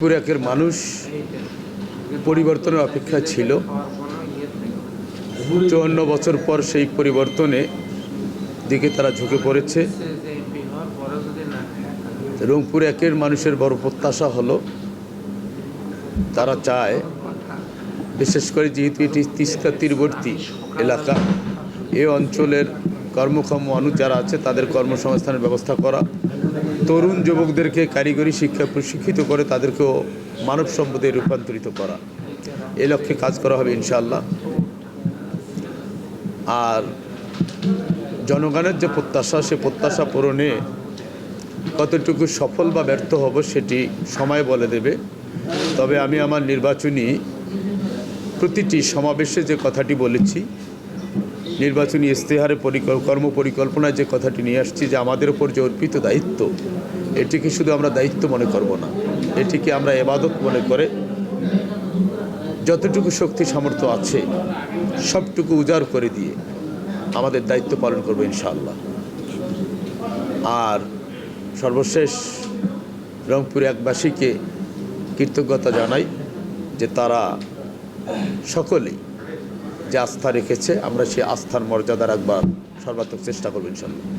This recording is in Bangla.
পুরাকের মানুষ পরিবর্তনের অপেক্ষা ছিল। চুয়ান্ন বছর পর সেই পরিবর্তনে দিকে তারা ঝুঁকে পড়েছে। রংপুর একের মানুষের বড় প্রত্যাশা হলো, তারা চায়, বিশেষ করে যেহেতু এটি তিস্তা তীরবর্তী এলাকা, এ অঞ্চলের কর্মক্ষম মানুষ যারা আছে, তাদের কর্মসংস্থানের ব্যবস্থা করা। তরুণ যুবকদেরকে কারিগরি শিক্ষা প্রশিক্ষিত করে তাদেরকেও মানব সম্পদে রূপান্তরিত করা। এ লক্ষ্যে কাজ করা হবে ইনশাল্লাহ আর জনগণের যে প্রত্যাশা, সে প্রত্যাশা পূরণে কতটুকু সফল বা ব্যর্থ হব সেটি সময় বলে দেবে। তবে আমি আমার নির্বাচনী প্রতিটি সমাবেশে যে কথাটি বলেছি নির্বাচনী ইস্তেহারে কর্ম পরিকল্পনায় যে কথাটি নিয়ে আসছি যে আমাদের ওপর যে অর্পিত দায়িত্ব, এটিকে শুধু আমরা দায়িত্ব মনে করব না, এটিকে আমরা এবাদত মনে করে যতটুকু শক্তি সামর্থ্য আছে, সবটুকু উজাড় করে দিয়ে আমাদের দায়িত্ব পালন করব ইনশাআল্লাহ। আর সর্বশেষ রংপুর একবাসীকে কৃতজ্ঞতা জানাই যে তারা সকলেই যে আস্থা রেখেছে আমরা সেই আস্থার মর্যাদা রাখবার সর্বাত্মক চেষ্টা করব ইনশাল্লাহ।